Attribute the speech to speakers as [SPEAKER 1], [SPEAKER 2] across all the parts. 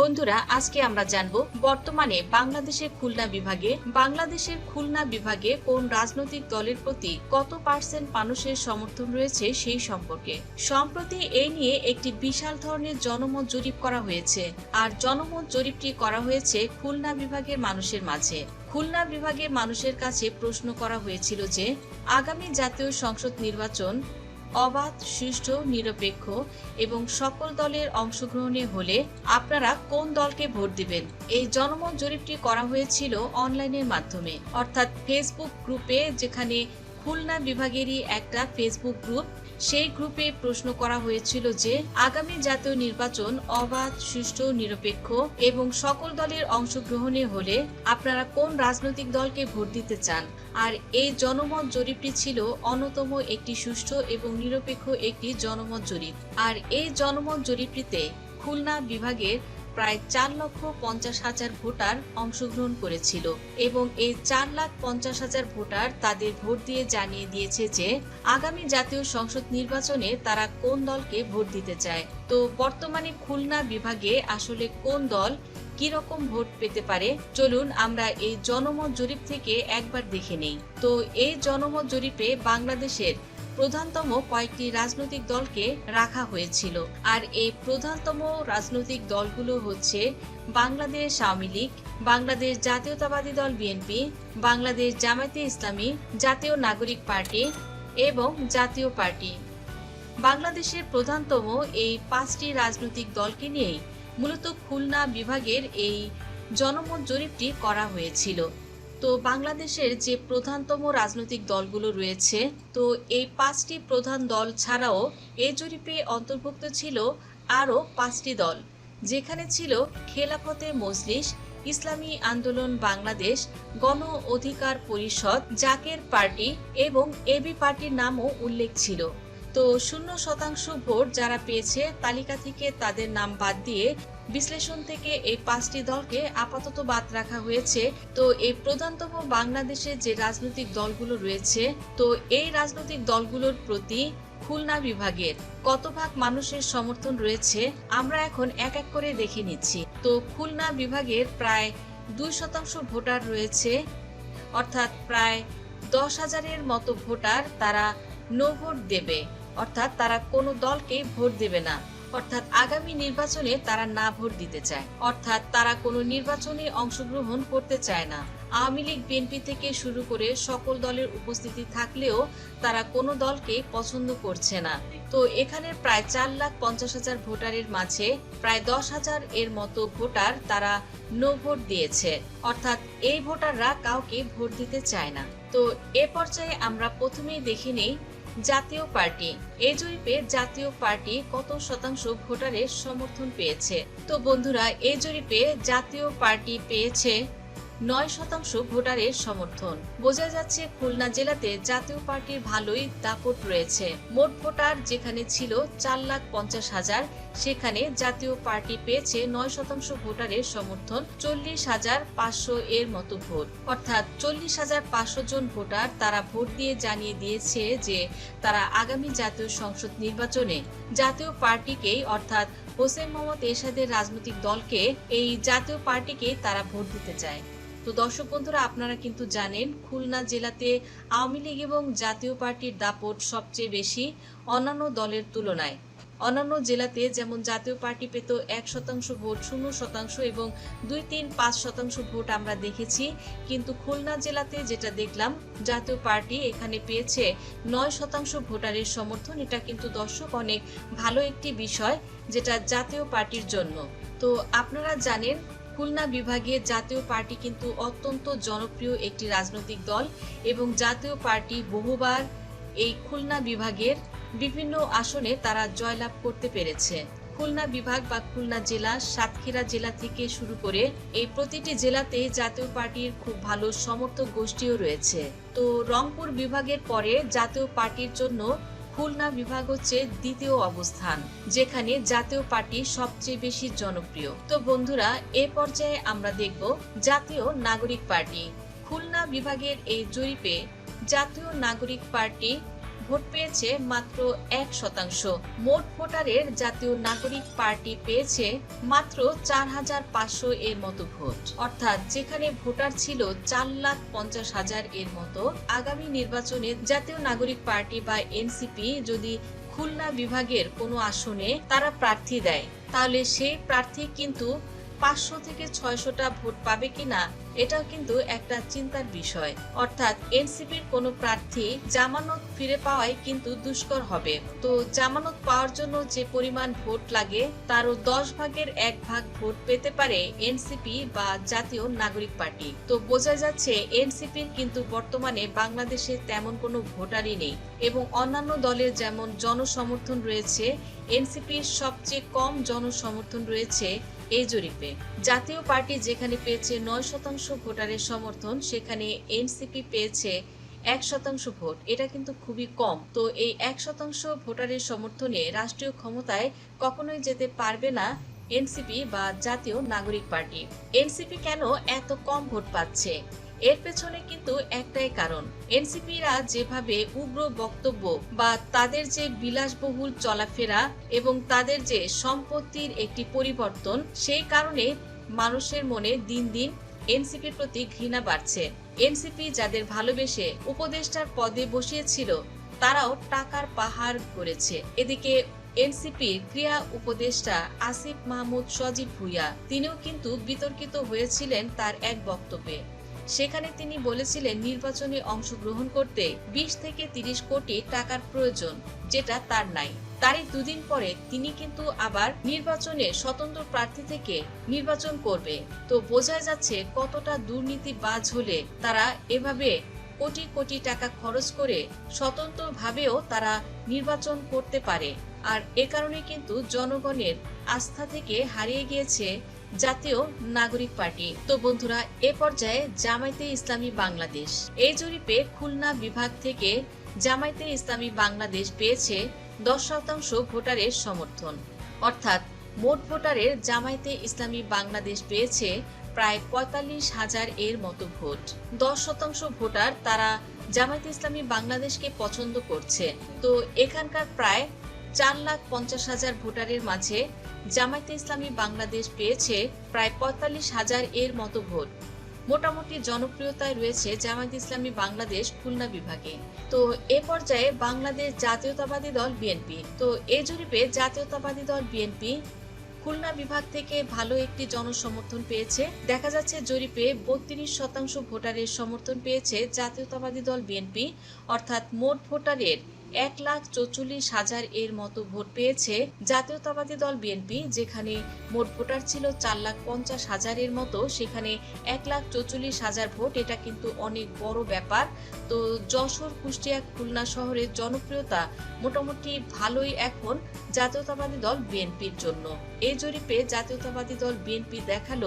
[SPEAKER 1] বন্ধুরা, আজকে আমরা জানব বর্তমানে বাংলাদেশের খুলনা বিভাগে, বাংলাদেশের খুলনা বিভাগে কোন রাজনৈতিক দলের প্রতি কত পার্সেন্ট মানুষের সমর্থন রয়েছে সেই সম্পর্কে। সম্প্রতি এই নিয়ে একটি বিশাল ধরনের জনমত জরিপ করা হয়েছে, আর জনমত জরিপটি করা হয়েছে খুলনা বিভাগের মানুষের মাঝে। খুলনা বিভাগের মানুষের কাছে প্রশ্ন করা হয়েছিল যে, আগামী জাতীয় সংসদ নির্বাচন অবাধ, সুষ্ঠ, নিরপেক্ষ এবং সকল দলের অংশগ্রহণে হলে আপনারা কোন দলকে ভোট দিবেন? এই জনমত জরিপটি করা হয়েছিল অনলাইনের মাধ্যমে। অর্থাৎ ফেসবুক গ্রুপে যেখানে খুলনা বিভাগেরই একটা ফেসবুক গ্রুপ সেই গ্রুপে প্রশ্ন করা হয়েছিল যে, আগামী জাতীয় নির্বাচন অবাধ, সুষ্ঠু, নিরপেক্ষ এবং সকল দলের অংশগ্রহণে হলে আপনারা কোন রাজনৈতিক দলকে ভোট দিতে চান? আর এই জনমত জরিপটি ছিল অন্যতম একটি সুষ্ঠু এবং নিরপেক্ষ একটি জনমত জরিপ। আর এই জনমত জরিপটিতে খুলনা বিভাগের প্রায় চার লক্ষ পঞ্চাশ হাজার ভোটার অংশগ্রহণ করেছিল এবং এই চার লাখ পঞ্চাশ হাজার ভোটার তাদের ভোট দিয়ে জানিয়ে দিয়েছে যে আগামী জাতীয় সংসদ নির্বাচনে তারা কোন দলকে ভোট দিতে চায়। তো বর্তমানে খুলনা বিভাগে আসলে কোন দল কি রকম ভোট পেতে পারে? চলুন আমরা এই জনমত জরিপ থেকে একবার দেখে নেই। তো এই জনমত জরিপে বাংলাদেশের প্রধানতম কয়েকটি রাজনৈতিক দলকে রাখা হয়েছিল। আর এই প্রধানতম রাজনৈতিক দলগুলো হচ্ছে বাংলাদেশ আওয়ামী লীগ, বাংলাদেশ জাতীয়তাবাদী দল বিএনপি, বাংলাদেশ জামায়াতে ইসলামী, জাতীয় নাগরিক পার্টি এবং জাতীয় পার্টি। বাংলাদেশের প্রধানতম এই পাঁচটি রাজনৈতিক দলকে নিয়েই মূলত খুলনা বিভাগের এই জনমত জরিপটি করা হয়েছিল। তো বাংলাদেশের যে প্রধানতম রাজনৈতিক দলগুলো রয়েছে, তো এই পাঁচটি প্রধান দল ছাড়াও এই জরিপে অন্তর্ভুক্ত ছিল আরও পাঁচটি দল। যেখানে ছিল খেলাফতে মজলিস, ইসলামী আন্দোলন বাংলাদেশ, গণ অধিকার পরিষদ, জাকের পার্টি এবং এবি পার্টির নামও উল্লেখ ছিল। তো শূন্য শতাংশ ভোট যারা পেয়েছে তালিকা থেকে তাদের নাম বাদ দিয়ে বিশ্লেষণ থেকে এই পাঁচটি দলকে আপাতত বাদ রাখা হয়েছে। তো এই প্রধানতম বাংলাদেশের যে রাজনৈতিক দলগুলো রয়েছে, তো এই রাজনৈতিক দলগুলোর প্রতি খুলনা বিভাগের কত ভাগ মানুষের সমর্থন রয়েছে, আমরা এখন এক এক করে দেখে নিচ্ছি। তো খুলনা বিভাগের প্রায় দুই শতাংশ ভোটার রয়েছে, অর্থাৎ প্রায় দশ হাজারের মতো ভোটার তারা নো ভোট দেবে, অর্থাৎ তারা কোনো দলকে ভোট দেবে না। অর্থাৎ আগামী নির্বাচনে তারা না ভোট দিতে চায়। অর্থাৎ তারা কোনো নির্বাচনে অংশগ্রহণ করতে চায় না। আওয়ামী লীগ, বিএনপি থেকে শুরু করে সকল দলের উপস্থিতি থাকলেও তারা কোনো দলকে পছন্দ করছে না। তো এখানে প্রায় চার লাখ পঞ্চাশ হাজার ভোটারের মাঝে প্রায় দশ হাজার এর মতো ভোটার তারা নো ভোট দিয়েছে। অর্থাৎ এই ভোটাররা কাউকে ভোট দিতে চায় না। তো এ পর্যায়ে আমরা প্রথমেই দেখে নেই জাতীয় পার্টি। এই জরিপে জাতীয় পার্টি কত শতাংশ ভোটারের সমর্থন পেয়েছে? তো বন্ধুরা এই জরিপে জাতীয় পার্টি পেয়েছে নয় শতাংশ ভোটারের সমর্থন। বোঝা যাচ্ছে খুলনা জেলাতে জাতীয় পার্টির ভালোই দাপট রয়েছে। মোট ভোটার যেখানে ছিল চার লাখ পঞ্চাশ হাজার, সেখানে জাতীয় পার্টি পেয়েছে নয় শতাংশ ভোটারের সমর্থন, চল্লিশ হাজার পাঁচশো এর মতো ভোট। অর্থাৎ চল্লিশ হাজার পাঁচশো জন ভোটার তারা ভোট দিয়ে জানিয়ে দিয়েছে যে তারা আগামী জাতীয় সংসদ নির্বাচনে জাতীয় পার্টিকেই, অর্থাৎ হোসেন মোহাম্মদ এরশাদের রাজনৈতিক দলকে, এই জাতীয় পার্টিকে তারা ভোট দিতে চায়। তো দর্শক বন্ধুরা, আপনারা কিন্তু জানেন খুলনা জেলাতে আওয়ামী লীগ এবং জাতীয় পার্টির দাপট সবচেয়ে বেশি অন্যান্য দলের তুলনায়। অন্যান্য জেলাতে যেমন জাতীয় পার্টি পেত এক শতাংশ ভোট, শূন্য শতাংশ এবং দুই তিন পাঁচ শতাংশ ভোট আমরা দেখেছি। কিন্তু খুলনা জেলাতে যেটা দেখলাম, জাতীয় পার্টি এখানে পেয়েছে নয় শতাংশ ভোটারের সমর্থন। এটা কিন্তু দর্শক অনেক ভালো একটি বিষয়, যেটা জাতীয় পার্টির জন্য। তো আপনারা জানেন খুলনা বিভাগে জাতীয় পার্টি কিন্তু অত্যন্ত জনপ্রিয় একটি রাজনৈতিক দল এবং জাতীয় পার্টি বহুবার এই খুলনা বিভাগের বিভিন্ন আসনে তারা জয়লাভ করতে পেরেছে। খুলনা বিভাগ বা খুলনা জেলা, সাতক্ষীরা জেলা থেকে শুরু করে এই প্রতিটি জেলাতে জাতীয় পার্টির খুব ভালো সমর্থক গোষ্ঠীও রয়েছে। তো রংপুর বিভাগের পরে জাতীয় পার্টির জন্য খুলনা বিভাগ হচ্ছে দ্বিতীয় অবস্থান, যেখানে জাতীয় পার্টি সবচেয়ে বেশি জনপ্রিয়। তো বন্ধুরা, এ পর্যায়ে আমরা দেখব জাতীয় নাগরিক পার্টি। খুলনা বিভাগের এই জরিপে জাতীয় নাগরিক পার্টি ভোট পেয়েছে মাত্র এক শতাংশ। মোট ভোটারের জাতীয় নাগরিক পার্টি পেয়েছে মাত্র চার হাজার পাঁচশো এর মতো ভোট। অর্থাৎ যেখানে ভোটার ছিল চার লাখ পঞ্চাশ হাজার এর মতো, আগামী নির্বাচনে জাতীয় নাগরিক পার্টি বা এনসিপি যদি খুলনা বিভাগের কোনো আসনে তারা প্রার্থী দেয়, তাহলে সেই প্রার্থী কিন্তু পাঁচশো থেকে ছয়শটা ভোট পাবে কিনা এটাও কিন্তু একটা চিন্তার বিষয়। অর্থাৎ এনসিপির কোনো প্রার্থী জামানত ফিরে পাওয়াই কিন্তু দুষ্কর হবে। তো জামানত পাওয়ার জন্য যে পরিমাণ ভোট লাগে, তারও দশ ভাগের এক ভাগ ভোট পেতে পারে এনসিপি বা জাতীয় নাগরিক পার্টি। তো বোঝা যাচ্ছে এনসিপির কিন্তু বর্তমানে বাংলাদেশে তেমন কোনো ভোটারই নেই এবং অন্যান্য দলের যেমন জনসমর্থন রয়েছে, এনসিপির সবচেয়ে কম জনসমর্থন রয়েছে এই জরিপে। জাতীয় পার্টি যেখানে পেয়েছে নয় শতাংশ ভোটারের সমর্থন, সেখানে এনসিপি পেয়েছে এক শতাংশ ভোট। এটা কিন্তু খুবই কম। তো এই এক শতাংশ ভোটারের সমর্থনে রাষ্ট্রীয় ক্ষমতায় কখনোই যেতে পারবে না এনসিপি বা জাতীয় নাগরিক পার্টি। এনসিপি কেন এত কম ভোট পাচ্ছে? এর পেছনে কিন্তু একটাই কারণ। এনসিপিরা যেভাবে উগ্র বক্তব্য বা তাদের যে বিলাসবহুল চলাফেরা এবং তাদের যে সম্পত্তির একটি পরিবর্তন, সেই কারণে মানুষের মনে দিন দিন এনসিপির প্রতি ঘৃণা বাড়ছে। এনসিপি যাদের ভালোবেসে উপদেষ্টার পদে বসিয়েছিল, তারাও টাকার পাহাড় করেছে। এদিকে এনসিপির ক্রিয়া উপদেষ্টা আসিফ মাহমুদ সজীব ভুইয়া, তিনিও কিন্তু বিতর্কিত হয়েছিলেন তার এক বক্তব্যে। সেখানে তিনি বলেছিলেন নির্বাচনে অংশগ্রহণ করতে বিশ থেকে তিরিশ কোটি টাকার প্রয়োজন, যেটা তার নাই। তারই দুদিন পরে তিনি কিন্তু আবার নির্বাচনে স্বতন্ত্র প্রার্থী থেকে নির্বাচন করবে। তো বোঝা যাচ্ছে কতটা দুর্নীতিবাজ হলে তারা এভাবে কোটি কোটি টাকা খরচ করে স্বতন্ত্রভাবেও তারা নির্বাচন করতে পারে। আর এ কারণে কিন্তু জনগণের আস্থা থেকে হারিয়ে গিয়েছে জাতীয় নাগরিক পার্টি। তো বন্ধুরা, এ পর্যায়ে জামায়াতে ইসলামী বাংলাদেশ। এই জরিপে খুলনা বিভাগ থেকে জামায়াতে ইসলামী বাংলাদেশ পেয়েছে দশ শতাংশ ভোটারের সমর্থন। অর্থাৎ মোট ভোটারের জামায়াতে ইসলামী বাংলাদেশ পেয়েছে প্রায় পঁয়তাল্লিশ হাজার এর মতো ভোট। দশ শতাংশ ভোটার তারা জামায়াতে ইসলামী বাংলাদেশকে পছন্দ করছে। তো এখানকার প্রায় চার লাখ পঞ্চাশ হাজার ভোটারের মাঝে জামায়াতে ইসলামী বাংলাদেশ পেয়েছে প্রায় পঁয়তাল্লিশ হাজার এর মতো ভোট। মোটামুটি জনপ্রিয়তায় রয়েছে জামায়াত ইসলামী বাংলাদেশ খুলনা বিভাগে। তো এ পর্যায়ে বাংলাদেশ জাতীয়তাবাদী দল বিএনপি। তো এ জরিপে জাতীয়তাবাদী দল বিএনপি খুলনা বিভাগ থেকে ভালো একটি জনসমর্থন পেয়েছে। দেখা যাচ্ছে জরিপে বত্রিশ শতাংশ ভোটারের সমর্থন পেয়েছে জাতীয়তাবাদী দল বিএনপি, অর্থাৎ মোট ভোটারের এক লাখ চৌচল্লিশ হাজার এর মতো ভোট পেয়েছে জাতীয়তাবাদী দল বিএনপি, যেখানে মোট ভোটার ছিল চার লাখ পঞ্চাশ হাজারের মতো। সেখানে এক লাখ চৌচল্লিশ হাজার ভোট, এটা কিন্তু অনেক বড় ব্যাপার। তো যশোর, কুষ্টিয়া, খুলনা শহরের জনপ্রিয়তা মোটামুটি ভালোই এখন জাতীয়তাবাদী দল বিএনপির জন্য। এই জরিপে জাতীয়তাবাদী দল বিএনপি দেখাল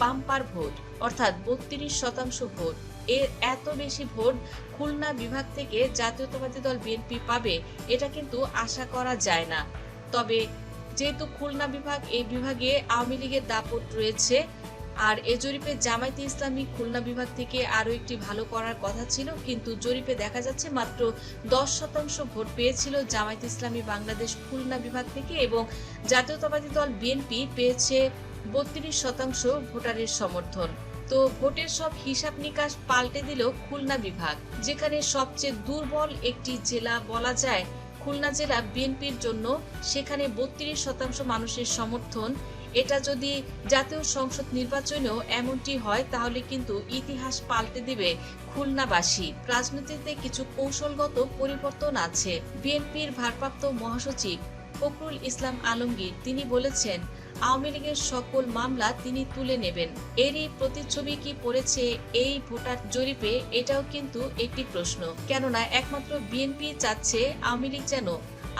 [SPEAKER 1] বাম্পার ভোট, অর্থাৎ বত্রিশ শতাংশ ভোট। এর এত বেশি ভোট খুলনা বিভাগ থেকে জাতীয়তাবাদী দল বিএনপি পাবে, এটা কিন্তু আশা করা যায় না। তবে যেহেতু খুলনা বিভাগ, এই বিভাগে আওয়ামী লীগের দাপট রয়েছে, আর এ জরিপে জামায়াতে ইসলামী খুলনা বিভাগ থেকে আরও একটি ভালো করার কথা ছিল, কিন্তু জরিপে দেখা যাচ্ছে মাত্র দশ শতাংশ ভোট পেয়েছিল জামায়াত ইসলামী বাংলাদেশ খুলনা বিভাগ থেকে এবং জাতীয়তাবাদী দল বিএনপি পেয়েছে বত্রিশ শতাংশ ভোটারের সমর্থন। তো ভোটের সব হিসাব নিকাশ পাল্টে দিল খুলনা বিভাগ, যেখানে সবচেয়ে দুর্বল একটি জেলা বলা যায় খুলনা জেলা বিএনপির জন্য, সেখানে বত্রিশ শতাংশ মানুষের সমর্থন। এটা যদি জাতীয় সংসদ নির্বাচনেও এমনটি হয়, তাহলে কিন্তু ইতিহাস পাল্টে দিবে খুলনাবাসী। রাজনীতিতে কিছু কৌশলগত পরিবর্তন আছে। বিএনপির ভারপ্রাপ্ত মহাসচিব ফখরুল ইসলাম আলমগীর, তিনি বলেছেন আওয়ামী লীগের সকল মামলা তিনি তুলে নেবেন। এরই প্রতিচ্ছবি কি পড়েছে এই ভোটার জরিপে, এটাও কিন্তু একটি প্রশ্ন। কেননা একমাত্র বিএনপি চাচ্ছে আওয়ামী লীগ যেন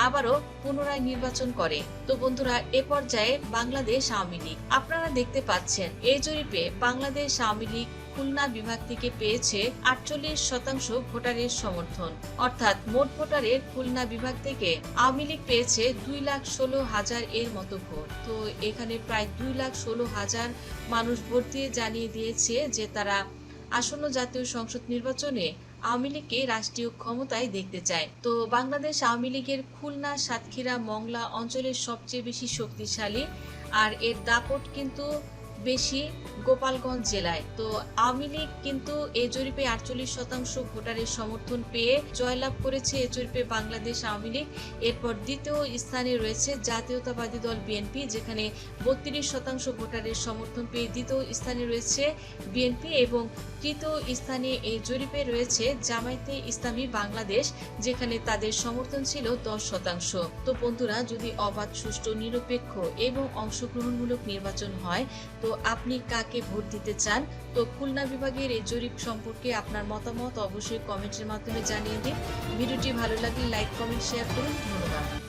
[SPEAKER 1] আবারও পুনরায় নির্বাচন করে। তো বন্ধুরা, এ পর্যায়ে বাংলাদেশ আওয়ামী লীগ। আপনারা দেখতে পাচ্ছেন, এই জরিপে বাংলাদেশ আওয়ামী লীগ খুলনা বিভাগ থেকে পেয়েছে আটচল্লিশ শতাংশ ভোটারের সমর্থন। অর্থাৎ মোট ভোটারের খুলনা বিভাগ থেকে আওয়ামী লীগ পেয়েছে দুই লাখ ষোলো হাজার এর মতো ভোট। তো এখানে প্রায় দুই লাখ ষোলো হাজার মানুষ ভোট দিয়ে জানিয়ে দিয়েছে যে তারা আসন্ন জাতীয় সংসদ নির্বাচনে আওয়ামী লীগকে রাষ্ট্রীয় ক্ষমতায় দেখতে চায়। তো বাংলাদেশ আওয়ামী লীগের খুলনা, সাতক্ষীরা, মংলা অঞ্চলের সবচেয়ে বেশি শক্তিশালী আর এর দাপট কিন্তু বেশি গোপালগঞ্জ জেলায়। তো আওয়ামী লীগ কিন্তু এ জরিপে আটচল্লিশ শতাংশ ভোটারের সমর্থন পেয়ে জয়লাভ করেছে এ জরিপে বাংলাদেশ আওয়ামী লীগ। এরপর দ্বিতীয় স্থানে রয়েছে জাতীয়তাবাদী দল বিএনপি, যেখানে বত্রিশ শতাংশ ভোটারের সমর্থন পেয়ে দ্বিতীয় স্থানে রয়েছে বিএনপি এবং তৃতীয় স্থানে এই জরিপে রয়েছে জামায়াতে ইসলামী বাংলাদেশ, যেখানে তাদের সমর্থন ছিল দশ শতাংশ। তো বন্ধুরা, যদি অবাধ, সুষ্ঠু, নিরপেক্ষ এবং অংশগ্রহণমূলক নির্বাচন হয় তো আপনি কাকে ভোট দিতে চান? তো খুলনা বিভাগের এই জরিপ সম্পর্কে আপনার মতামত অবশ্যই কমেন্টের মাধ্যমে জানিয়ে দিন। ভিডিওটি ভালো লাগলে লাইক, কমেন্ট শেয়ার করুন। ধন্যবাদ।